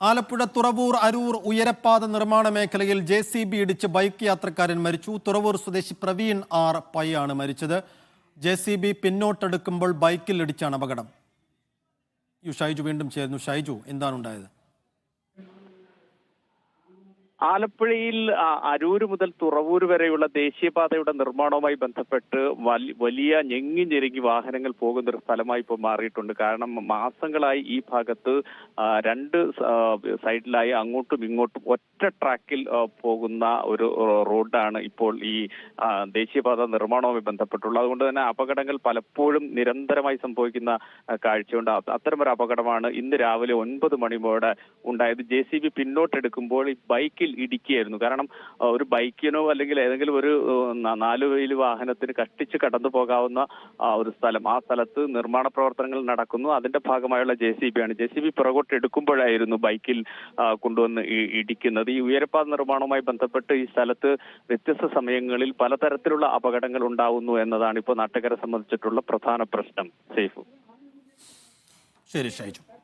ആലപ്പുഴ തുറവൂർ അരൂർ ഉയരപ്പാത നിർമ്മാണ മേഖലയിൽ ജെ സി ബി ഇടിച്ച് ബൈക്ക് യാത്രക്കാരൻ മരിച്ചു. തുറവൂർ സ്വദേശി പ്രവീൺ ആർ പൈയാണ് മരിച്ചത്. ജെ സി ബി പിന്നോട്ടെടുക്കുമ്പോൾ ബൈക്കിൽ ഇടിച്ചാണ് അപകടം. ഷൈജു വീണ്ടും ചേരുന്നു. ഷൈജു എന്താണ് ഉണ്ടായത്? ആലപ്പുഴയിൽ അരൂർ മുതൽ തുറവൂർ വരെയുള്ള ദേശീയപാതയുടെ നിർമ്മാണവുമായി ബന്ധപ്പെട്ട് വലിയ ഞെങ്ങി ഞെരുങ്ങി വാഹനങ്ങൾ പോകുന്ന ഒരു സ്ഥലമായി ഇപ്പോൾ മാറിയിട്ടുണ്ട്. കാരണം മാസങ്ങളായി ഈ ഭാഗത്ത് രണ്ട് സൈഡിലായി അങ്ങോട്ടും ഇങ്ങോട്ടും ഒറ്റ ട്രാക്കിൽ പോകുന്ന ഒരു റോഡാണ് ഇപ്പോൾ ഈ ദേശീയപാത നിർമ്മാണവുമായി ബന്ധപ്പെട്ടുള്ളത്. അതുകൊണ്ട് തന്നെ അപകടങ്ങൾ പലപ്പോഴും നിരന്തരമായി സംഭവിക്കുന്ന കാഴ്ചയുണ്ട്. അത് അത്തരമൊരു അപകടമാണ് ഇന്ന് രാവിലെ ഒൻപത് മണിയോടെ ഉണ്ടായത്. ജെ സി ബി പിന്നോട്ടെടുക്കുമ്പോൾ ഈ ബൈക്കിൽ ഇടിക്കുകയായിരുന്നു. കാരണം ഒരു ബൈക്കിനോ അല്ലെങ്കിൽ ഏതെങ്കിലും ഒരു നാലു ന- നാല് വെയിൽ വാഹനത്തിന് കഷ്ടിച്ച് കടന്നു പോകാവുന്ന ഒരു സ്ഥലം. ആ സ്ഥലത്ത് നിർമ്മാണ പ്രവർത്തനങ്ങൾ നടക്കുന്നു. അതിന്റെ ഭാഗമായുള്ള ജെ സി ബി ആണ്. ജെ സി ബി പുറകോട്ട് എടുക്കുമ്പോഴായിരുന്നു ബൈക്കിൽ കൊണ്ടുവന്ന് ഇടിക്കുന്നത്. ഈ ഉയരപ്പാത നിർമ്മാണവുമായി ബന്ധപ്പെട്ട് ഈ സ്ഥലത്ത് വ്യത്യസ്ത സമയങ്ങളിൽ പലതരത്തിലുള്ള അപകടങ്ങൾ ഉണ്ടാവുന്നു എന്നതാണ് ഇപ്പോൾ നാട്ടുകാരെ സംബന്ധിച്ചിട്ടുള്ള പ്രധാന പ്രശ്നം. സേഫ്. ശരി ഷൈജു.